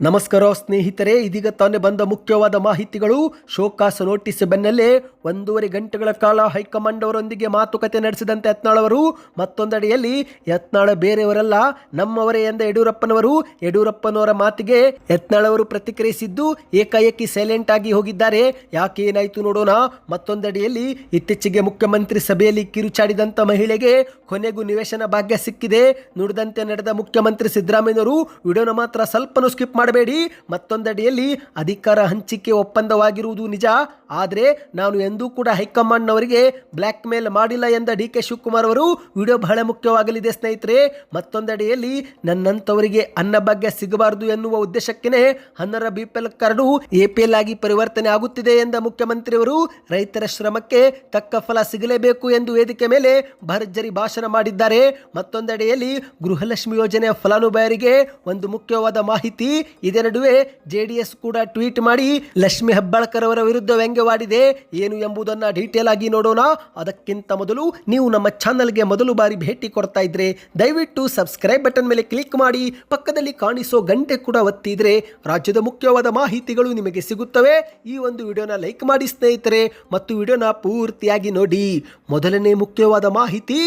ನಮಸ್ಕಾರ ಸ್ನೇಹಿತರೆ, ಇದೀಗ ತಾನೇ ಬಂದ ಮುಖ್ಯವಾದ ಮಾಹಿತಿಗಳು. ಶೋಕಾಸ್ ನೋಟಿಸ್ ಬೆನ್ನಲ್ಲೇ ಒಂದೂವರೆ ಗಂಟೆಗಳ ಕಾಲ ಹೈಕಮಾಂಡ್ ಅವರೊಂದಿಗೆ ಮಾತುಕತೆ ನಡೆಸಿದಂತೆ ಯತ್ನಾಳವರು, ಮತ್ತೊಂದೆಡೆಯಲ್ಲಿ ಯತ್ನಾಳ ಬೇರೆಯವರಲ್ಲ, ನಮ್ಮವರೇ ಎಂದ ಯಡಿಯೂರಪ್ಪನವರು. ಯಡಿಯೂರಪ್ಪನವರ ಮಾತಿಗೆ ಯತ್ನಾಳವರು ಪ್ರತಿಕ್ರಿಯಿಸಿದ್ದು, ಏಕಾಏಕಿ ಸೈಲೆಂಟ್ ಆಗಿ ಹೋಗಿದ್ದಾರೆ. ಯಾಕೆ ಏನಾಯ್ತು ನೋಡೋಣ. ಮತ್ತೊಂದೆಡೆಯಲ್ಲಿ ಇತ್ತೀಚೆಗೆ ಮುಖ್ಯಮಂತ್ರಿ ಸಭೆಯಲ್ಲಿ ಕಿರುಚಾಡಿದಂತ ಮಹಿಳೆಗೆ ಕೊನೆಗೂ ನಿವೇಶನ ಭಾಗ್ಯ ಸಿಕ್ಕಿದೆ. ನುಡಿದಂತೆ ನಡೆದ ಮುಖ್ಯಮಂತ್ರಿ ಸಿದ್ದರಾಮಯ್ಯನವರು, ವಿಡಿಯೋನ ಮಾತ್ರ ಸ್ವಲ್ಪನೂ ಸ್ಕಿಪ್ ಮಾಡಬೇಡಿ. ಮತ್ತೊಂದಡಿಯಲ್ಲಿ ಅಧಿಕಾರ ಹಂಚಿಕೆ ಒಪ್ಪಂದವಾಗಿರುವುದು ನಿಜ. ಆದರೆ ನಾನು ಎಂದೂ ಕೂಡ ಹೈಕಮಾಂಡ್ನವರಿಗೆ ಬ್ಲ್ಯಾಕ್ ಮೇಲ್ ಮಾಡಿಲ್ಲ ಎಂದ ಡಿ ಕೆ ಶಿವಕುಮಾರ್ ಅವರು. ವಿಡಿಯೋ ಬಹಳ ಮುಖ್ಯವಾಗಲಿದೆ ಸ್ನೇಹಿತರೆ. ಮತ್ತೊಂದಡಿಯಲ್ಲಿ ನನ್ನಂಥವರಿಗೆ ಅನ್ನಭಾಗ್ಯ ಸಿಗಬಾರದು ಎನ್ನುವ ಉದ್ದೇಶಕ್ಕೇ ಹನ್ನರ B P L card A ಆಗಿ ಪರಿವರ್ತನೆ ಆಗುತ್ತಿದೆ ಎಂದ ಮುಖ್ಯಮಂತ್ರಿಯವರು. ರೈತರ ಶ್ರಮಕ್ಕೆ ತಕ್ಕ ಫಲ ಸಿಗಲೇಬೇಕು ಎಂದು ವೇದಿಕೆ ಮೇಲೆ ಭರ್ಜರಿ ಭಾಷಣ ಮಾಡಿದ್ದಾರೆ. ಮತ್ತೊಂದೆಡೆಯಲ್ಲಿ ಗೃಹಲಕ್ಷ್ಮಿ ಯೋಜನೆಯ ಫಲಾನುಭವಿಗೆ ಒಂದು ಮುಖ್ಯವಾದ ಮಾಹಿತಿ. ಇದೇ ನಡುವೆ ಜೆಡಿಎಸ್ ಕೂಡ ಟ್ವೀಟ್ ಮಾಡಿ ಲಕ್ಷ್ಮಿ ಹೆಬ್ಬಾಳ್ಕರ್ ಅವರ ವಿರುದ್ಧ ವ್ಯಂಗ್ಯವಾಡಿದೆ. ಏನು ಎಂಬುದನ್ನು ಡೀಟೇಲ್ ಆಗಿ ನೋಡೋಣ. ಅದಕ್ಕಿಂತ ಮೊದಲು ನೀವು ನಮ್ಮ ಚಾನಲ್ಗೆ ಮೊದಲು ಬಾರಿ ಭೇಟಿ ಕೊಡ್ತಾ ಇದ್ರೆ ದಯವಿಟ್ಟು ಸಬ್ಸ್ಕ್ರೈಬ್ ಬಟನ್ ಮೇಲೆ ಕ್ಲಿಕ್ ಮಾಡಿ, ಪಕ್ಕದಲ್ಲಿ ಕಾಣಿಸೋ ಗಂಟೆ ಕೂಡ ಒತ್ತಿದ್ರೆ ರಾಜ್ಯದ ಮುಖ್ಯವಾದ ಮಾಹಿತಿಗಳು ನಿಮಗೆ ಸಿಗುತ್ತವೆ. ಈ ಒಂದು ವಿಡಿಯೋನ ಲೈಕ್ ಮಾಡಿ ಸ್ನೇಹಿತರೆ, ಮತ್ತು ವಿಡಿಯೋನ ಪೂರ್ತಿಯಾಗಿ ನೋಡಿ. ಮೊದಲನೇ ಮುಖ್ಯವಾದ ಮಾಹಿತಿ.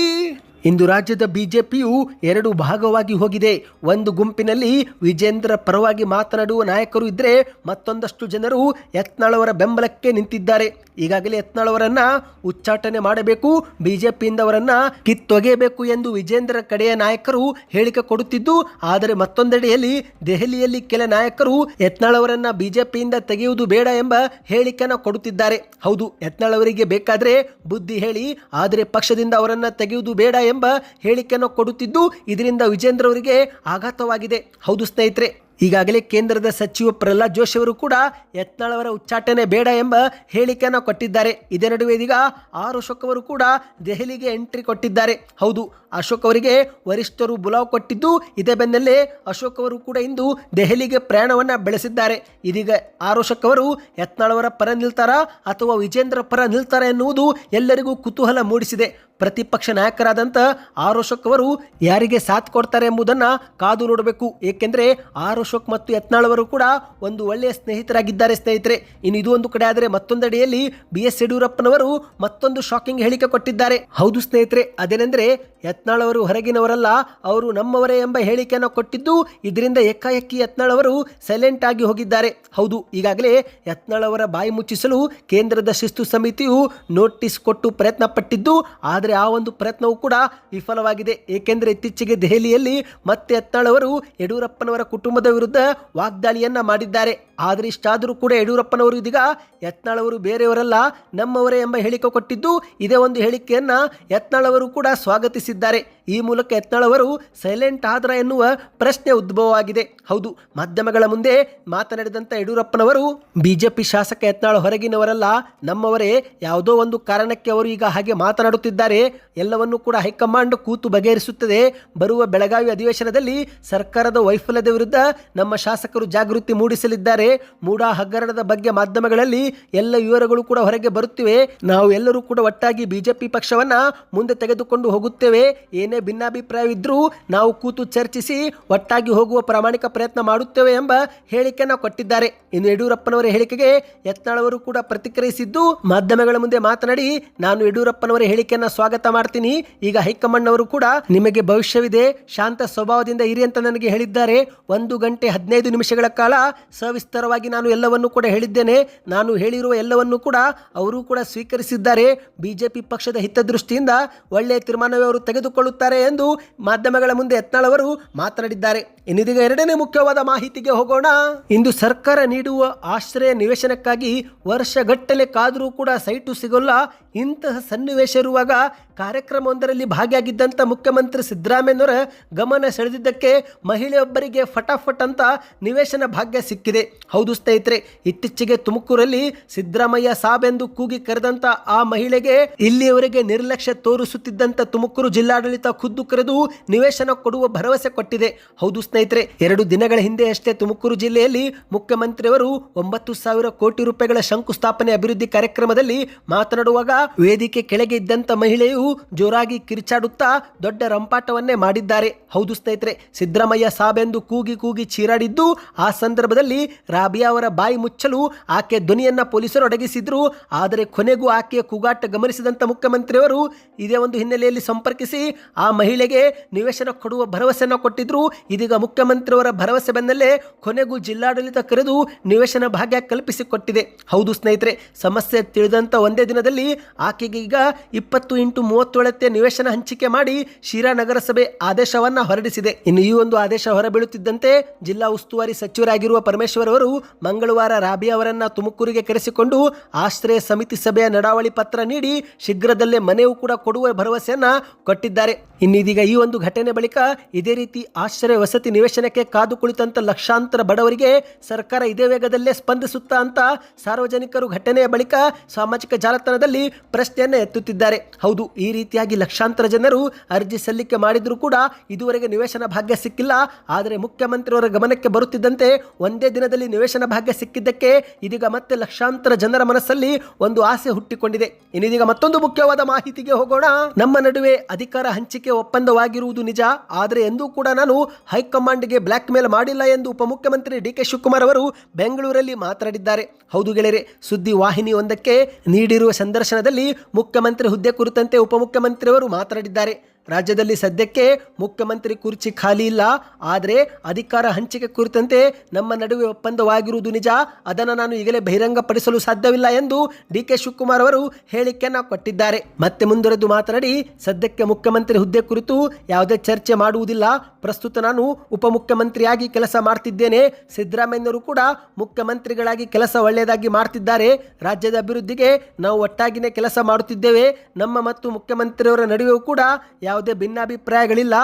ಇಂದು ರಾಜ್ಯದ ಬಿಜೆಪಿಯು ಎರಡು ಭಾಗವಾಗಿ ಹೋಗಿದೆ. ಒಂದು ಗುಂಪಿನಲ್ಲಿ ವಿಜೇಂದ್ರ ಪರವಾಗಿ ಮಾತನಾಡುವ ನಾಯಕರು ಇದ್ದರೆ ಮತ್ತೊಂದಷ್ಟು ಜನರು ಯತ್ನಾಳವರ ಬೆಂಬಲಕ್ಕೆ ನಿಂತಿದ್ದಾರೆ. ಈಗಾಗಲೇ ಯತ್ನಾಳವರನ್ನ ಉಚ್ಚಾಟನೆ ಮಾಡಬೇಕು ಬಿಜೆಪಿಯಿಂದ ಅವರನ್ನ ಕಿತ್ತೊಗೆಯಬೇಕು ಎಂದು ವಿಜೇಂದ್ರ ಕಡೆಯ ನಾಯಕರು ಹೇಳಿಕೆ ಕೊಡುತ್ತಿದ್ದು, ಆದರೆ ಮತ್ತೊಂದೆಡೆಯಲ್ಲಿ ದೆಹಲಿಯಲ್ಲಿ ಕೆಲ ನಾಯಕರು ಯತ್ನಾಳವರನ್ನ ಬಿಜೆಪಿಯಿಂದ ತೆಗೆಯುವುದು ಬೇಡ ಎಂಬ ಹೇಳಿಕೆಯನ್ನು ಕೊಡುತ್ತಿದ್ದಾರೆ. ಹೌದು, ಯತ್ನಾಳವರಿಗೆ ಬೇಕಾದರೆ ಬುದ್ಧಿ ಹೇಳಿ, ಆದರೆ ಪಕ್ಷದಿಂದ ಅವರನ್ನ ತೆಗೆಯುವುದು ಬೇಡ ಎಂಬ ಹೇಳಿಕೆಯನ್ನು ಕೊಡುತ್ತಿದ್ದು, ಇದರಿಂದ ವಿಜೇಂದ್ರ ಅವರಿಗೆ ಆಘಾತವಾಗಿದೆ. ಹೌದು ಸ್ನೇಹಿತರೆ. ಈಗಾಗಲೇ ಕೇಂದ್ರದ ಸಚಿವ ಪ್ರಹ್ಲಾದ್ ಜೋಶಿ ಅವರು ಕೂಡ ಯತ್ನಾಳ್ ಅವರ ಉಚ್ಚಾಟನೆ ಬೇಡ ಎಂಬ ಹೇಳಿಕೆಯನ್ನು ಕೊಟ್ಟಿದ್ದಾರೆ. ಇದೇ ನಡುವೆ ಇದೀಗ ಆರ್ ಅಶೋಕ್ ಅವರು ಕೂಡ ದೆಹಲಿಗೆ ಎಂಟ್ರಿ ಕೊಟ್ಟಿದ್ದಾರೆ. ಹೌದು, ಅಶೋಕ್ ಅವರಿಗೆ ವರಿಷ್ಠರು ಬುಲಾವ್ ಕೊಟ್ಟಿದ್ದು ಇದೇ ಬೆನ್ನಲ್ಲೇ ಅಶೋಕ್ ಅವರು ಕೂಡ ಇಂದು ದೆಹಲಿಗೆ ಪ್ರಯಾಣವನ್ನು ಬೆಳೆಸಿದ್ದಾರೆ. ಇದೀಗ ಆರ್ ಅಶೋಕ್ ಅವರು ಯತ್ನಾಳ್ ಅವರ ಪರ ನಿಲ್ತಾರ ಅಥವಾ ವಿಜೇಂದ್ರ ಪರ ನಿಲ್ತಾರ ಎನ್ನುವುದು ಎಲ್ಲರಿಗೂ ಕುತೂಹಲ ಮೂಡಿಸಿದೆ. ಪ್ರತಿಪಕ್ಷ ನಾಯಕರಾದಂಥ ಆರ್ ಅಶೋಕ್ ಅವರು ಯಾರಿಗೆ ಸಾಥ್ ಕೊಡ್ತಾರೆ ಎಂಬುದನ್ನು ಕಾದು ನೋಡಬೇಕು. ಏಕೆಂದರೆ ಆರ್ ಅಶೋಕ್ ಮತ್ತು ಯತ್ನಾಳ್ ಅವರು ಕೂಡ ಒಂದು ಒಳ್ಳೆಯ ಸ್ನೇಹಿತರಾಗಿದ್ದಾರೆ ಸ್ನೇಹಿತರೆ. ಇನ್ನು ಇದು ಒಂದು ಕಡೆ ಆದರೆ ಮತ್ತೊಂದೆಡೆಯಲ್ಲಿ ಬಿ ಎಸ್ ಯಡಿಯೂರಪ್ಪನವರು ಮತ್ತೊಂದು ಶಾಕಿಂಗ್ ಹೇಳಿಕೆ ಕೊಟ್ಟಿದ್ದಾರೆ. ಹೌದು ಸ್ನೇಹಿತರೆ, ಅದೇನೆಂದರೆ ಯತ್ನಾಳ್ ಅವರು ಹೊರಗಿನವರಲ್ಲ, ಅವರು ನಮ್ಮವರೇ ಎಂಬ ಹೇಳಿಕೆಯನ್ನು ಕೊಟ್ಟಿದ್ದು, ಇದರಿಂದ ಏಕಾಏಕಿ ಯತ್ನಾಳ್ ಅವರು ಸೈಲೆಂಟ್ ಆಗಿ ಹೋಗಿದ್ದಾರೆ. ಹೌದು, ಈಗಾಗಲೇ ಯತ್ನಾಳ್ ಅವರ ಬಾಯಿ ಮುಚ್ಚಿಸಲು ಕೇಂದ್ರದ ಶಿಸ್ತು ಸಮಿತಿಯು ನೋಟಿಸ್ ಕೊಟ್ಟು ಪ್ರಯತ್ನ ಪಟ್ಟಿದ್ದು ಆದರೆ ಆ ಒಂದು ಪ್ರಯತ್ನವೂ ಕೂಡ ವಿಫಲವಾಗಿದೆ. ಏಕೆಂದರೆ ಇತ್ತೀಚೆಗೆ ದೆಹಲಿಯಲ್ಲಿ ಮತ್ತೆ ಎತ್ತಾಳವರು ಯಡಿಯೂರಪ್ಪನವರ ಕುಟುಂಬದ ವಿರುದ್ಧ ವಾಗ್ದಾಳಿಯನ್ನ ಮಾಡಿದ್ದಾರೆ. ಆದರೆ ಇಷ್ಟಾದರೂ ಕೂಡ ಯಡಿಯೂರಪ್ಪನವರು ಇದೀಗ ಯತ್ನಾಳವರು ಬೇರೆಯವರಲ್ಲ, ನಮ್ಮವರೇ ಎಂಬ ಹೇಳಿಕೆ ಕೊಟ್ಟಿದ್ದು ಇದೇ ಒಂದು ಹೇಳಿಕೆಯನ್ನು ಯತ್ನಾಳವರು ಕೂಡ ಸ್ವಾಗತಿಸಿದ್ದಾರೆ. ಈ ಮೂಲಕ ಯತ್ನಾಳವರು ಸೈಲೆಂಟ್ ಆದ್ರ ಎನ್ನುವ ಪ್ರಶ್ನೆ ಉದ್ಭವವಾಗಿದೆ. ಹೌದು, ಮಾಧ್ಯಮಗಳ ಮುಂದೆ ಮಾತನಾಡಿದಂಥ ಯಡಿಯೂರಪ್ಪನವರು ಬಿಜೆಪಿ ಶಾಸಕ ಯತ್ನಾಳ ಹೊರಗಿನವರಲ್ಲ, ನಮ್ಮವರೇ ಯಾವುದೋ ಒಂದು ಕಾರಣಕ್ಕೆ ಅವರು ಈಗ ಹಾಗೆ ಮಾತನಾಡುತ್ತಿದ್ದಾರೆ. ಎಲ್ಲವನ್ನೂ ಕೂಡ ಹೈಕಮಾಂಡ್ ಕೂತು ಬಗೆಹರಿಸುತ್ತದೆ. ಬರುವ ಬೆಳಗಾವಿ ಅಧಿವೇಶನದಲ್ಲಿ ಸರ್ಕಾರದ ವೈಫಲ್ಯದ ವಿರುದ್ಧ ನಮ್ಮ ಶಾಸಕರು ಜಾಗೃತಿ ಮೂಡಿಸಲಿದ್ದಾರೆ. ಮೂಡಾ ಹಗರಣದ ಬಗ್ಗೆ ಮಾಧ್ಯಮಗಳಲ್ಲಿ ಎಲ್ಲ ವಿವರಗಳು ಕೂಡ ಹೊರಗೆ ಬರುತ್ತಿವೆ. ನಾವು ಎಲ್ಲರೂ ಕೂಡ ಒಟ್ಟಾಗಿ ಬಿಜೆಪಿ ಪಕ್ಷವನ್ನ ಮುಂದೆ ತೆಗೆದುಕೊಂಡು ಹೋಗುತ್ತೇವೆ. ಏನೇ ಭಿನ್ನಾಭಿಪ್ರಾಯವಿದ್ರೂ ನಾವು ಕೂತು ಚರ್ಚಿಸಿ ಒಟ್ಟಾಗಿ ಹೋಗುವ ಪ್ರಾಮಾಣಿಕ ಪ್ರಯತ್ನ ಮಾಡುತ್ತೇವೆ ಎಂಬ ಹೇಳಿಕೆಯನ್ನು ಕೊಟ್ಟಿದ್ದಾರೆ. ಇನ್ನು ಯಡಿಯೂರಪ್ಪನವರ ಹೇಳಿಕೆಗೆ ಯತ್ನಾಳವರು ಕೂಡ ಪ್ರತಿಕ್ರಿಯಿಸಿದ್ದು, ಮಾಧ್ಯಮಗಳ ಮುಂದೆ ಮಾತನಾಡಿ, ನಾನು ಯಡಿಯೂರಪ್ಪನವರ ಹೇಳಿಕೆಯನ್ನು ಸ್ವಾಗತ ಮಾಡ್ತೀನಿ. ಈಗ ಹೈಕಮಾಂಡ್ ಅವರು ಕೂಡ ನಿಮಗೆ ಭವಿಷ್ಯವಿದೆ, ಶಾಂತ ಸ್ವಭಾವದಿಂದ ಇರಿ ಅಂತ ನನಗೆ ಹೇಳಿದ್ದಾರೆ. ಒಂದು ಗಂಟೆ ಹದಿನೈದು ನಿಮಿಷಗಳ ಕಾಲ ಸವಿಸ್ತಾರವಾಗಿ ನಾನು ಎಲ್ಲವನ್ನೂ ಕೂಡ ಹೇಳಿದ್ದೇನೆ. ನಾನು ಹೇಳಿರುವ ಎಲ್ಲವನ್ನೂ ಕೂಡ ಅವರು ಕೂಡ ಸ್ವೀಕರಿಸಿದ್ದಾರೆ. ಬಿಜೆಪಿ ಪಕ್ಷದ ಹಿತದೃಷ್ಟಿಯಿಂದ ಒಳ್ಳೆಯ ತೀರ್ಮಾನವೇ ಅವರು ತೆಗೆದುಕೊಳ್ಳುತ್ತಾರೆ ಎಂದು ಮಾಧ್ಯಮಗಳ ಮುಂದೆ ಯತ್ನಾಳ್ ಅವರು ಮಾತನಾಡಿದ್ದಾರೆ. ಇನ್ನಿದೀಗ ಎರಡನೇ ಮುಖ್ಯವಾದ ಮಾಹಿತಿಗೆ ಹೋಗೋಣ. ಇಂದು ಸರ್ಕಾರ ನೀಡುವ ಆಶ್ರಯ ನಿವೇಶನಕ್ಕಾಗಿ ವರ್ಷಗಟ್ಟಲೆ ಕಾದರೂ ಕೂಡ ಸೈಟು ಸಿಗೋಲ್ಲ. ಇಂತಹ ಸನ್ನಿವೇಶ ಇರುವಾಗ ಕಾರ್ಯಕ್ರಮವೊಂದರಲ್ಲಿ ಭಾಗಿಯಾಗಿದ್ದಂಥ ಮುಖ್ಯಮಂತ್ರಿ ಸಿದ್ದರಾಮಯ್ಯನವರ ಗಮನ ಸೆಳೆದಿದ್ದಕ್ಕೆ ಮಹಿಳೆಯೊಬ್ಬರಿಗೆ ಫಟಾಫಟ್ ಅಂತ ನಿವೇಶನ ಭಾಗ್ಯ ಸಿಕ್ಕಿದೆ. ಹೌದು ಸ್ನೇಹಿತರೆ, ಇತ್ತೀಚೆಗೆ ತುಮಕೂರಲ್ಲಿ ಸಿದ್ದರಾಮಯ್ಯ ಸಾಬ್ ಎಂದು ಕೂಗಿ ಕರೆದಂತ ಆ ಮಹಿಳೆಗೆ ಇಲ್ಲಿಯವರೆಗೆ ನಿರ್ಲಕ್ಷ್ಯ ತೋರಿಸುತ್ತಿದ್ದಂಥ ತುಮಕೂರು ಜಿಲ್ಲಾಡಳಿತ ಖುದ್ದು ಕರೆದು ನಿವೇಶನ ಕೊಡುವ ಭರವಸೆ ಕೊಟ್ಟಿದೆ. ಹೌದು ಎರಡು ದಿನಗಳ ಹಿಂದೆ ಅಷ್ಟೇ ತುಮಕೂರು ಜಿಲ್ಲೆಯಲ್ಲಿ ಮುಖ್ಯಮಂತ್ರಿಯವರು ಒಂಬತ್ತು ಸಾವಿರ ಕೋಟಿ ರೂಪಾಯಿಗಳ ಶಂಕುಸ್ಥಾಪನೆ ಅಭಿವೃದ್ಧಿ ಕಾರ್ಯಕ್ರಮದಲ್ಲಿ ಮಾತನಾಡುವಾಗ ವೇದಿಕೆ ಕೆಳಗೆ ಇದ್ದಂತ ಮಹಿಳೆಯು ಜೋರಾಗಿ ಕಿರಿಚಾಡುತ್ತಾ ದೊಡ್ಡ ರಂಪಾಟವನ್ನೇ ಮಾಡಿದ್ದಾರೆ. ಹೌದು ಸ್ನೇಹಿತರೆ, ಸಿದ್ದರಾಮಯ್ಯ ಸಾಬೆಂದು ಕೂಗಿ ಕೂಗಿ ಚೀರಾಡಿದ್ದು ಆ ಸಂದರ್ಭದಲ್ಲಿ ರಾಬಿಯಾ ಅವರ ಬಾಯಿ ಮುಚ್ಚಲು ಆಕೆ ಧ್ವನಿಯನ್ನ ಪೊಲೀಸರು ಅಡಗಿಸಿದ್ರು ಆದರೆ ಕೊನೆಗೂ ಆಕೆಯ ಕೂಗಾಟ ಗಮನಿಸಿದಂತ ಮುಖ್ಯಮಂತ್ರಿಯವರು ಇದೇ ಒಂದು ಹಿನ್ನೆಲೆಯಲ್ಲಿ ಸಂಪರ್ಕಿಸಿ ಆ ಮಹಿಳೆಗೆ ನಿವೇಶನ ಕೊಡುವ ಭರವಸೆಯನ್ನು ಕೊಟ್ಟಿದ್ರು. ಇದೀಗ ಮುಖ್ಯಮಂತ್ರಿಯವರ ಭರವಸೆ ಬೆನ್ನಲ್ಲೇ ಕೊನೆಗೂ ಜಿಲ್ಲಾಡಳಿತ ಕರೆದು ನಿವೇಶನ ಭಾಗ್ಯ ಕಲ್ಪಿಸಿಕೊಟ್ಟಿದೆ. ಹೌದು ಸ್ನೇಹಿತರೆ, ಸಮಸ್ಯೆ ತಿಳಿದಂತ ಒಂದೇ ದಿನದಲ್ಲಿ ಆಕೆಗೆ ಈಗ ಇಪ್ಪತ್ತು ಇಂಟು ಮೂವತ್ತೇಳತ್ತೆ ನಿವೇಶನ ಹಂಚಿಕೆ ಮಾಡಿ ಶಿರಾ ನಗರಸಭೆ ಆದೇಶವನ್ನ ಹೊರಡಿಸಿದೆ. ಇನ್ನು ಈ ಒಂದು ಆದೇಶ ಹೊರಬೀಳುತ್ತಿದ್ದಂತೆ ಜಿಲ್ಲಾ ಉಸ್ತುವಾರಿ ಸಚಿವರಾಗಿರುವ ಪರಮೇಶ್ವರ್ ಅವರು ಮಂಗಳವಾರ ರಾಬಿ ಅವರನ್ನ ತುಮಕೂರಿಗೆ ಕರೆಸಿಕೊಂಡು ಆಶ್ರಯ ಸಮಿತಿ ಸಭೆಯ ನಡಾವಳಿ ಪತ್ರ ನೀಡಿ ಶೀಘ್ರದಲ್ಲೇ ಮನೆಯೂ ಕೂಡ ಕೊಡುವ ಭರವಸೆಯನ್ನ ಕೊಟ್ಟಿದ್ದಾರೆ. ಇನ್ನಿದೀಗ ಈ ಒಂದು ಘಟನೆ ಬಳಿಕ ಇದೇ ರೀತಿ ಆಶ್ರಯ ವಸತಿ ನಿವೇಶನಕ್ಕೆ ಕಾದು ಕುಳಿತಂತ ಲಕ್ಷಾಂತರ ಬಡವರಿಗೆ ಸರ್ಕಾರ ಇದೇ ವೇಗದಲ್ಲೇ ಸ್ಪಂದಿಸುತ್ತಾ ಅಂತ ಸಾರ್ವಜನಿಕರು ಘಟನೆಯ ಬಳಿಕ ಸಾಮಾಜಿಕ ಜಾಲತಾಣದಲ್ಲಿ ಪ್ರಶ್ನೆಯನ್ನು ಎತ್ತುತ್ತಿದ್ದಾರೆ. ಹೌದು, ಈ ರೀತಿಯಾಗಿ ಲಕ್ಷಾಂತರ ಜನರು ಅರ್ಜಿ ಸಲ್ಲಿಕೆ ಮಾಡಿದರೂ ಕೂಡ ಇದುವರೆಗೆ ನಿವೇಶನ ಭಾಗ್ಯ ಸಿಕ್ಕಿಲ್ಲ. ಆದರೆ ಮುಖ್ಯಮಂತ್ರಿಯವರ ಗಮನಕ್ಕೆ ಬರುತ್ತಿದ್ದಂತೆ ಒಂದೇ ದಿನದಲ್ಲಿ ನಿವೇಶನ ಭಾಗ್ಯ ಸಿಕ್ಕಿದ್ದಕ್ಕೆ ಇದೀಗ ಮತ್ತೆ ಲಕ್ಷಾಂತರ ಜನರ ಮನಸ್ಸಲ್ಲಿ ಒಂದು ಆಸೆ ಹುಟ್ಟಿಕೊಂಡಿದೆ. ಇನ್ನಿದೀಗ ಮತ್ತೊಂದು ಮುಖ್ಯವಾದ ಮಾಹಿತಿಗೆ ಹೋಗೋಣ. ನಮ್ಮ ನಡುವೆ ಅಧಿಕಾರ ಹಂಚಿಕೆ ಒಪ್ಪಂದವಾಗಿರುವುದು ನಿಜ. ಆದರೆ ಎಂದೂ ಕೂಡ ನಾನು ಹೈಕಮಾಂಡ್ಗೆ ಬ್ಲ್ಯಾಕ್ ಮೇಲ್ ಮಾಡಿಲ್ಲ ಎಂದು ಉಪಮುಖ್ಯಮಂತ್ರಿ ಡಿ ಕೆ ಶಿವಕುಮಾರ್ ಅವರು ಬೆಂಗಳೂರಲ್ಲಿ ಮಾತನಾಡಿದ್ದಾರೆ. ಹೌದು ಗೆಳೆಯರೆ, ಸುದ್ದಿ ವಾಹಿನಿಯೊಂದಕ್ಕೆ ನೀಡಿರುವ ಸಂದರ್ಶನದಲ್ಲಿ ಮುಖ್ಯಮಂತ್ರಿ ಹುದ್ದೆ ಕುರಿತಂತೆ ಉಪಮುಖ್ಯಮಂತ್ರಿಯವರು ಮಾತನಾಡಿದ್ದಾರೆ. ರಾಜ್ಯದಲ್ಲಿ ಸದ್ಯಕ್ಕೆ ಮುಖ್ಯಮಂತ್ರಿ ಕುರ್ಚಿ ಖಾಲಿ ಇಲ್ಲ. ಆದರೆ ಅಧಿಕಾರ ಹಂಚಿಕೆ ಕುರಿತಂತೆ ನಮ್ಮ ನಡುವೆ ಒಪ್ಪಂದವಾಗಿರುವುದು ನಿಜ. ಅದನ್ನು ನಾನು ಈಗಲೇ ಬಹಿರಂಗಪಡಿಸಲು ಸಾಧ್ಯವಿಲ್ಲ ಎಂದು ಡಿ ಕೆ ಶಿವಕುಮಾರ್ ಅವರು ಹೇಳಿಕೆಯನ್ನು ಕೊಟ್ಟಿದ್ದಾರೆ. ಮತ್ತೆ ಮುಂದುವರೆದು ಮಾತನಾಡಿ, ಸದ್ಯಕ್ಕೆ ಮುಖ್ಯಮಂತ್ರಿ ಹುದ್ದೆ ಕುರಿತು ಯಾವುದೇ ಚರ್ಚೆ ಮಾಡುವುದಿಲ್ಲ. ಪ್ರಸ್ತುತ ನಾನು ಉಪಮುಖ್ಯಮಂತ್ರಿಯಾಗಿ ಕೆಲಸ ಮಾಡ್ತಿದ್ದೇನೆ. ಸಿದ್ದರಾಮಯ್ಯನವರು ಕೂಡ ಮುಖ್ಯಮಂತ್ರಿಗಳಾಗಿ ಕೆಲಸ ಒಳ್ಳೆಯದಾಗಿ ಮಾಡ್ತಿದ್ದಾರೆ. ರಾಜ್ಯದ ಅಭಿವೃದ್ಧಿಗೆ ನಾವು ಒಟ್ಟಾಗಿನೇ ಕೆಲಸ ಮಾಡುತ್ತಿದ್ದೇವೆ. ನಮ್ಮ ಮತ್ತು ಮುಖ್ಯಮಂತ್ರಿಯವರ ನಡುವೆಯೂ ಕೂಡ ಯಾವುದೇ ಭಿನ್ನಾಭಿಪ್ರಾಯಗಳಿಲ್ಲ,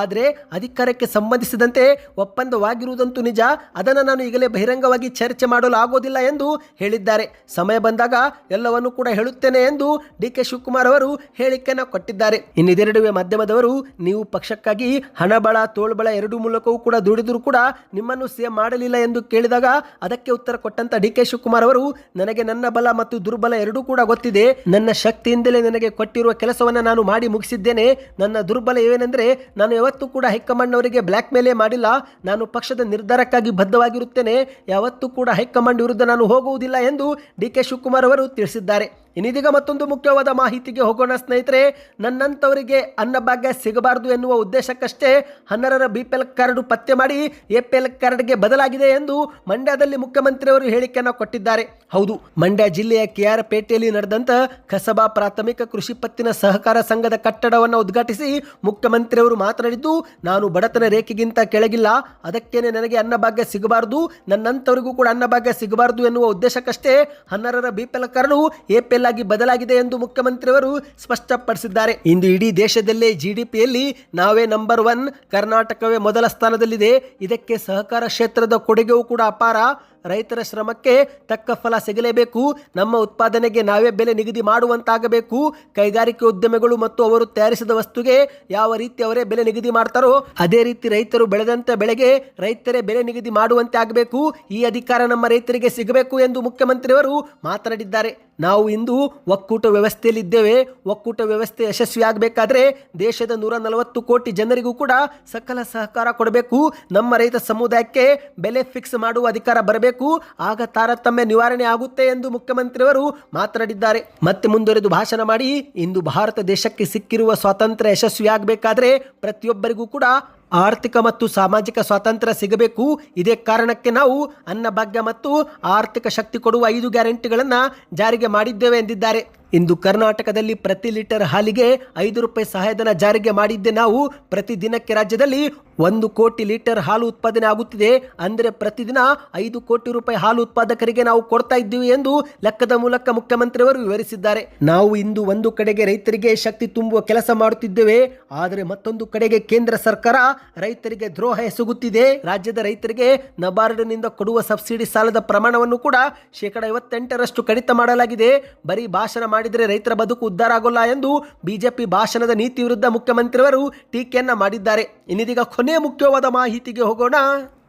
ಆದರೆ ಅಧಿಕಾರಕ್ಕೆ ಸಂಬಂಧಿಸಿದಂತೆ ಒಪ್ಪಂದವಾಗಿರುವುದಂತೂ ನಿಜ. ಅದನ್ನು ನಾನು ಈಗಲೇ ಬಹಿರಂಗವಾಗಿ ಚರ್ಚೆ ಮಾಡಲು ಆಗೋದಿಲ್ಲ ಎಂದು ಹೇಳಿದ್ದಾರೆ. ಸಮಯ ಬಂದಾಗ ಎಲ್ಲವನ್ನು ಕೂಡ ಹೇಳುತ್ತೇನೆ ಎಂದು ಡಿ ಕೆ ಶಿವಕುಮಾರ್ ಅವರು ಹೇಳಿಕೆಯನ್ನು ಕೊಟ್ಟಿದ್ದಾರೆ. ಇನ್ನಿದೆರಡುವೆ ಮಾಧ್ಯಮದವರು ನೀವು ಪಕ್ಷಕ್ಕಾಗಿ ಹಣಬಳ ತೋಳ್ಬಳ ಎರಡು ಮೂಲಕವೂ ಕೂಡ ದುಡಿದರೂ ಕೂಡ ನಿಮ್ಮನ್ನು ಸಿಎಂ ಮಾಡಲಿಲ್ಲ ಎಂದು ಕೇಳಿದಾಗ ಅದಕ್ಕೆ ಉತ್ತರ ಕೊಟ್ಟಂತ ಡಿ ಕೆ ಶಿವಕುಮಾರ್ ಅವರು, ನನಗೆ ನನ್ನ ಬಲ ಮತ್ತು ದುರ್ಬಲ ಎರಡೂ ಕೂಡ ಗೊತ್ತಿದೆ. ನನ್ನ ಶಕ್ತಿಯಿಂದಲೇ ನನಗೆ ಕೊಟ್ಟಿರುವ ಕೆಲಸವನ್ನು ನಾನು ಮಾಡಿ ಮುಗಿಸಿದ್ದೇನೆ. ನನ್ನ ದುರ್ಬಲ ಏನೆಂದರೆ ನಾನು ಯಾವತ್ತೂ ಕೂಡ ಹೈಕಮಾಂಡ್ ಅವರಿಗೆ ಬ್ಲ್ಯಾಕ್ ಮೇಲೇ ಮಾಡಿಲ್ಲ. ನಾನು ಪಕ್ಷದ ನಿರ್ಧಾರಕ್ಕಾಗಿ ಬದ್ಧವಾಗಿರುತ್ತೇನೆ. ಯಾವತ್ತೂ ಕೂಡ ಹೈಕಮಾಂಡ್ ವಿರುದ್ಧ ನಾನು ಹೋಗುವುದಿಲ್ಲ ಎಂದು ಡಿ ಕೆ ಶಿವಕುಮಾರ್ ಅವರು ತಿಳಿಸಿದ್ದಾರೆ. ಇನ್ನಿದೀಗ ಮತ್ತೊಂದು ಮುಖ್ಯವಾದ ಮಾಹಿತಿಗೆ ಹೋಗೋಣ ಸ್ನೇಹಿತರೆ ನನ್ನಂಥವರಿಗೆ ಅನ್ನಭಾಗ್ಯ ಸಿಗಬಾರದು ಎನ್ನುವ ಉದ್ದೇಶಕ್ಕಷ್ಟೇ ಹನ್ನರರ ಬಿ ಪಿ ಎಲ್ ಕಾರ್ಡ್ ಪತ್ತೆ ಮಾಡಿ ಎ ಪಿ ಎಲ್ ಕಾರ್ಡ್ಗೆ ಬದಲಾಗಿದೆ ಎಂದು ಮಂಡ್ಯದಲ್ಲಿ ಮುಖ್ಯಮಂತ್ರಿಯವರು ಹೇಳಿಕೆಯನ್ನು ಕೊಟ್ಟಿದ್ದಾರೆ. ಹೌದು, ಮಂಡ್ಯ ಜಿಲ್ಲೆಯ ಕೆ ಆರ್ ಪೇಟೆಯಲ್ಲಿ ನಡೆದಂಥ ಕಸಬಾ ಪ್ರಾಥಮಿಕ ಕೃಷಿ ಪತ್ತಿನ ಸಹಕಾರ ಸಂಘದ ಕಟ್ಟಡವನ್ನು ಉದ್ಘಾಟಿಸಿ ಮುಖ್ಯಮಂತ್ರಿಯವರು ಮಾತನಾಡಿದ್ದು, ನಾನು ಬಡತನ ರೇಖೆಗಿಂತ ಕೆಳಗಿಲ್ಲ, ಅದಕ್ಕೇನೆ ನನಗೆ ಅನ್ನಭಾಗ್ಯ ಸಿಗಬಾರದು ನನ್ನಂಥವರಿಗೂ ಕೂಡ ಅನ್ನಭಾಗ್ಯ ಸಿಗಬಾರದು ಎನ್ನುವ ಉದ್ದೇಶಕ್ಕಷ್ಟೇ ಹನ್ನರರ B P L card A P ಆಗಿ ಬದಲಾಗಿದೆ ಎಂದು ಮುಖ್ಯಮಂತ್ರಿಯವರು ಸ್ಪಷ್ಟಪಡಿಸಿದ್ದಾರೆ. ಇಂದು ಇಡೀ ದೇಶದಲ್ಲೇ ಜಿಡಿಪಿಯಲ್ಲಿ ನಾವೇ ನಂಬರ್ ಒನ್ ಕರ್ನಾಟಕವೇ ಮೊದಲ ಸ್ಥಾನದಲ್ಲಿದೆ. ಇದಕ್ಕೆ ಸಹಕಾರ ಕ್ಷೇತ್ರದ ಕೊಡುಗೆಯೂ ಕೂಡ ಅಪಾರ. ರೈತರ ಶ್ರಮಕ್ಕೆ ತಕ್ಕ ಫಲ ಸಿಗಲೇಬೇಕು. ನಮ್ಮ ಉತ್ಪಾದನೆಗೆ ನಾವೇ ಬೆಲೆ ನಿಗದಿ ಮಾಡುವಂತಾಗಬೇಕು. ಕೈಗಾರಿಕೆ ಉದ್ಯಮಿಗಳು ಮತ್ತು ಅವರು ತಯಾರಿಸಿದ ವಸ್ತುಗೆ ಯಾವ ರೀತಿ ಅವರೇ ಬೆಲೆ ನಿಗದಿ ಮಾಡ್ತಾರೋ, ಅದೇ ರೀತಿ ರೈತರು ಬೆಳೆದಂತ ಬೆಳೆಗೆ ರೈತರೇ ಬೆಲೆ ನಿಗದಿ ಮಾಡುವಂತೆ ಆಗಬೇಕು. ಈ ಅಧಿಕಾರ ನಮ್ಮ ರೈತರಿಗೆ ಸಿಗಬೇಕು ಎಂದು ಮುಖ್ಯಮಂತ್ರಿಯವರು ಮಾತನಾಡಿದ್ದಾರೆ. ನಾವು ಇಂದು ಒಕ್ಕೂಟ ವ್ಯವಸ್ಥೆಯಲ್ಲಿದ್ದೇವೆ. ಒಕ್ಕೂಟ ವ್ಯವಸ್ಥೆ ಯಶಸ್ವಿಯಾಗಬೇಕಾದ್ರೆ ದೇಶದ ನೂರ ನಲವತ್ತು ಕೋಟಿ ಜನರಿಗೂ ಕೂಡ ಸಕಲ ಸಹಕಾರ ಕೊಡಬೇಕು. ನಮ್ಮ ರೈತ ಸಮುದಾಯಕ್ಕೆ ಬೆಲೆ ಫಿಕ್ಸ್ ಮಾಡುವ ಅಧಿಕಾರ ಬರಬೇಕು. ಆಗ ತಾರತಮ್ಯ ನಿವಾರಣೆ ಆಗುತ್ತೆ ಎಂದು ಮುಖ್ಯಮಂತ್ರಿಯವರು ಮಾತನಾಡಿದ್ದಾರೆ. ಮತ್ತೆ ಮುಂದುವರೆದು ಭಾಷಣ ಮಾಡಿ, ಇಂದು ಭಾರತ ದೇಶಕ್ಕೆ ಸಿಕ್ಕಿರುವ ಸ್ವಾತಂತ್ರ್ಯ ಯಶಸ್ವಿಯಾಗಬೇಕಾದ್ರೆ ಪ್ರತಿಯೊಬ್ಬರಿಗೂ ಕೂಡ ಆರ್ಥಿಕ ಮತ್ತು ಸಾಮಾಜಿಕ ಸ್ವಾತಂತ್ರ್ಯ ಸಿಗಬೇಕು. ಇದೇ ಕಾರಣಕ್ಕೆ ನಾವು ಅನ್ನಭಾಗ್ಯ ಮತ್ತು ಆರ್ಥಿಕ ಶಕ್ತಿ ಕೊಡುವ ಐದು ಗ್ಯಾರಂಟಿಗಳನ್ನು ಜಾರಿಗೆ ಮಾಡಿದ್ದೇವೆ ಎಂದಿದ್ದಾರೆ. ಇಂದು ಕರ್ನಾಟಕದಲ್ಲಿ ಪ್ರತಿ ಲೀಟರ್ ಹಾಲಿಗೆ ಐದು ರೂಪಾಯಿ ಸಹಾಯಧನ ಜಾರಿಗೆ ಮಾಡಿದ್ದೆ ನಾವು. ಪ್ರತಿ ದಿನಕ್ಕೆ ರಾಜ್ಯದಲ್ಲಿ ಒಂದು ಕೋಟಿ ಲೀಟರ್ ಹಾಲು ಉತ್ಪಾದನೆ ಆಗುತ್ತಿದೆ. ಅಂದರೆ ಪ್ರತಿದಿನ ಐದು ಕೋಟಿ ರೂಪಾಯಿ ಹಾಲು ಉತ್ಪಾದಕರಿಗೆ ನಾವು ಕೊಡ್ತಾ ಇದ್ದೀವಿ ಎಂದು ಲೆಕ್ಕದ ಮೂಲಕ ಮುಖ್ಯಮಂತ್ರಿಯವರು ವಿವರಿಸಿದ್ದಾರೆ. ನಾವು ಇಂದು ಒಂದು ಕಡೆಗೆ ರೈತರಿಗೆ ಶಕ್ತಿ ತುಂಬುವ ಕೆಲಸ ಮಾಡುತ್ತಿದ್ದೇವೆ. ಆದರೆ ಮತ್ತೊಂದು ಕಡೆಗೆ ಕೇಂದ್ರ ಸರ್ಕಾರ ರೈತರಿಗೆ ದ್ರೋಹ ಎಸಗುತ್ತಿದೆ. ರಾಜ್ಯದ ರೈತರಿಗೆ ನಬಾರ್ಡ್ನಿಂದ ಕೊಡುವ ಸಬ್ಸಿಡಿ ಸಾಲದ ಪ್ರಮಾಣವನ್ನು ಕೂಡ ಶೇಕಡ ಐವತ್ತೆಂಟರಷ್ಟು ಕಡಿತ ಮಾಡಲಾಗಿದೆ. ಬರೀ ಭಾಷಣ ಮಾಡಿದರೆ ರೈತರ ಬದುಕು ಉದ್ಧಾರ ಆಗೋಲ್ಲ ಎಂದು ಬಿಜೆಪಿ ಭಾಷಣದ ನೀತಿ ವಿರುದ್ಧ ಮುಖ್ಯಮಂತ್ರಿಯವರು ಟೀಕೆಯನ್ನ ಮಾಡಿದ್ದಾರೆ. ಇನ್ನಿದೀಗ ಕೊನೆ ಮುಖ್ಯವಾದ ಮಾಹಿತಿಗೆ ಹೋಗೋಣ.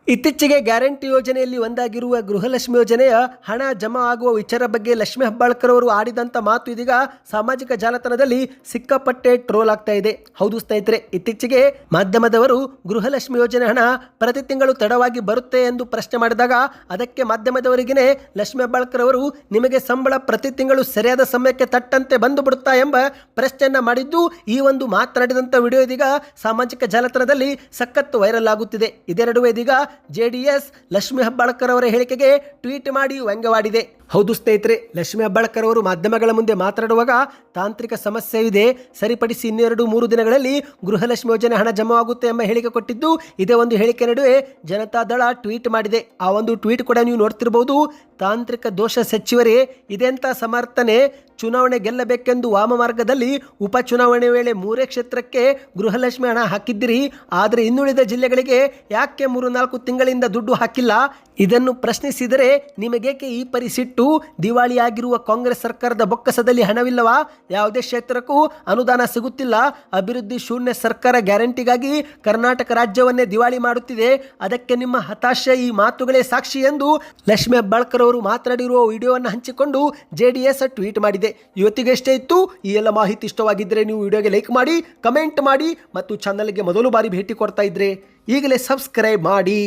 ಇತ್ತೀಚೆಗೆ ಗ್ಯಾರಂಟಿ ಯೋಜನೆಯಲ್ಲಿ ಒಂದಾಗಿರುವ ಗೃಹಲಕ್ಷ್ಮಿ ಯೋಜನೆಯ ಹಣ ಜಮಾ ಆಗುವ ವಿಚಾರ ಬಗ್ಗೆ ಲಕ್ಷ್ಮಿ ಹೆಬ್ಬಾಳ್ಕರ್ ಅವರು ಆಡಿದಂಥ ಮಾತು ಇದೀಗ ಸಾಮಾಜಿಕ ಜಾಲತಾಣದಲ್ಲಿ ಸಿಕ್ಕಾಪಟ್ಟೆ ಟ್ರೋಲ್ ಆಗ್ತಾ ಇದೆ. ಹೌದು ಸ್ನೇಹಿತರೆ, ಇತ್ತೀಚೆಗೆ ಮಾಧ್ಯಮದವರು ಗೃಹಲಕ್ಷ್ಮಿ ಯೋಜನೆ ಹಣ ಪ್ರತಿ ತಿಂಗಳು ತಡವಾಗಿ ಬರುತ್ತೆ ಎಂದು ಪ್ರಶ್ನೆ ಮಾಡಿದಾಗ ಅದಕ್ಕೆ ಮಾಧ್ಯಮದವರಿಗೇ ಲಕ್ಷ್ಮಿ ಹೆಬ್ಬಾಳ್ಕರ್ ಅವರು ನಿಮಗೆ ಸಂಬಳ ಪ್ರತಿ ತಿಂಗಳು ಸರಿಯಾದ ಸಮಯಕ್ಕೆ ತಟ್ಟಂತೆ ಬಂದು ಬಿಡುತ್ತಾ ಎಂಬ ಪ್ರಶ್ನೆಯನ್ನು ಮಾಡಿದ್ದು ಈ ಒಂದು ಮಾತನಾಡಿದಂಥ ವಿಡಿಯೋ ಇದೀಗ ಸಾಮಾಜಿಕ ಜಾಲತಾಣದಲ್ಲಿ ಸಖತ್ತು ವೈರಲ್ ಆಗುತ್ತಿದೆ. ಇದೇ ನಡುವೆ ಇದೀಗ ಜೆಡಿಎಸ್ ಲಕ್ಷ್ಮಿ ಹೆಬ್ಬಾಳ್ಕರ್ ಅವರ ಹೇಳಿಕೆಗೆ ಟ್ವೀಟ್ ಮಾಡಿ ವ್ಯಂಗ್ಯವಾಡಿದೆ. ಹೌದು ಸ್ನೇಹಿತರೆ, ಲಕ್ಷ್ಮಿ ಹೆಬ್ಬಾಳ್ಕರ್ ಅವರು ಮಾಧ್ಯಮಗಳ ಮುಂದೆ ಮಾತನಾಡುವಾಗ ತಾಂತ್ರಿಕ ಸಮಸ್ಯೆ ಇದೆ. ಸರಿಪಡಿಸಿ ಇನ್ನೆರಡು ಮೂರು ದಿನಗಳಲ್ಲಿ ಗೃಹಲಕ್ಷ್ಮಿ ಯೋಜನೆ ಹಣ ಜಮಾವಾಗುತ್ತೆ ಎಂಬ ಹೇಳಿಕೆ ಕೊಟ್ಟಿದ್ದು, ಇದೇ ಒಂದು ಹೇಳಿಕೆ ನಡುವೆ ಜನತಾದಳ ಟ್ವೀಟ್ ಮಾಡಿದೆ. ಆ ಒಂದು ಟ್ವೀಟ್ ಕೂಡ ನೀವು ನೋಡ್ತಿರಬಹುದು ತಾಂತ್ರಿಕ ದೋಷ ಸಚಿವರೇ, ಇದೆಂತ ಸಮರ್ಥನೆ? ಚುನಾವಣೆ ಗೆಲ್ಲಬೇಕೆಂದು ವಾಮ ಮಾರ್ಗದಲ್ಲಿ ಉಪಚುನಾವಣೆ ವೇಳೆ ಮೂರೇ ಕ್ಷೇತ್ರಕ್ಕೆ ಗೃಹಲಕ್ಷ್ಮಿ ಹಣ ಹಾಕಿದ್ದಿರಿ. ಆದರೆ ಇನ್ನುಳಿದ ಜಿಲ್ಲೆಗಳಿಗೆ ಯಾಕೆ ಮೂರು ನಾಲ್ಕು ತಿಂಗಳಿಂದ ದುಡ್ಡು ಹಾಕಿಲ್ಲ? ಇದನ್ನು ಪ್ರಶ್ನಿಸಿದರೆ ನಿಮಗೇಕೆ ಈ ಪರಿಸಿಟ್ಟು? ದಿವಾಳಿಯಾಗಿರುವ ಕಾಂಗ್ರೆಸ್ ಸರ್ಕಾರದ ಬೊಕ್ಕಸದಲ್ಲಿ ಹಣವಿಲ್ಲವಾ? ಯಾವುದೇ ಕ್ಷೇತ್ರಕ್ಕೂ ಅನುದಾನ ಸಿಗುತ್ತಿಲ್ಲ. ಅಭಿವೃದ್ಧಿ ಶೂನ್ಯ ಸರ್ಕಾರ ಗ್ಯಾರಂಟಿಗಾಗಿ ಕರ್ನಾಟಕ ರಾಜ್ಯವನ್ನೇ ದಿವಾಳಿ ಮಾಡುತ್ತಿದೆ. ಅದಕ್ಕೆ ನಿಮ್ಮ ಹತಾಶೆ ಈ ಮಾತುಗಳೇ ಸಾಕ್ಷಿ ಎಂದು ಲಕ್ಷ್ಮಿ ಹೆಬ್ಬಾಳ್ಕರ್ ಅವರು ಮಾತನಾಡಿರುವ ವಿಡಿಯೋವನ್ನು ಹಂಚಿಕೊಂಡು ಜೆಡಿಎಸ್ ಟ್ವೀಟ್ ಮಾಡಿದೆ. ಇವತ್ತಿಗೆ ಎಷ್ಟೇ ಇತ್ತು, ಈ ಎಲ್ಲ ಮಾಹಿತಿ ಇಷ್ಟವಾಗಿದ್ದರೆ ನೀವು ವಿಡಿಯೋಗೆ ಲೈಕ್ ಮಾಡಿ, ಕಮೆಂಟ್ ಮಾಡಿ, ಮತ್ತು ಚಾನಲ್ಗೆ ಮೊದಲು ಬಾರಿ ಭೇಟಿ ಕೊಡ್ತಾ ಇದ್ರೆ ಈಗಲೇ ಸಬ್ಸ್ಕ್ರೈಬ್ ಮಾಡಿ.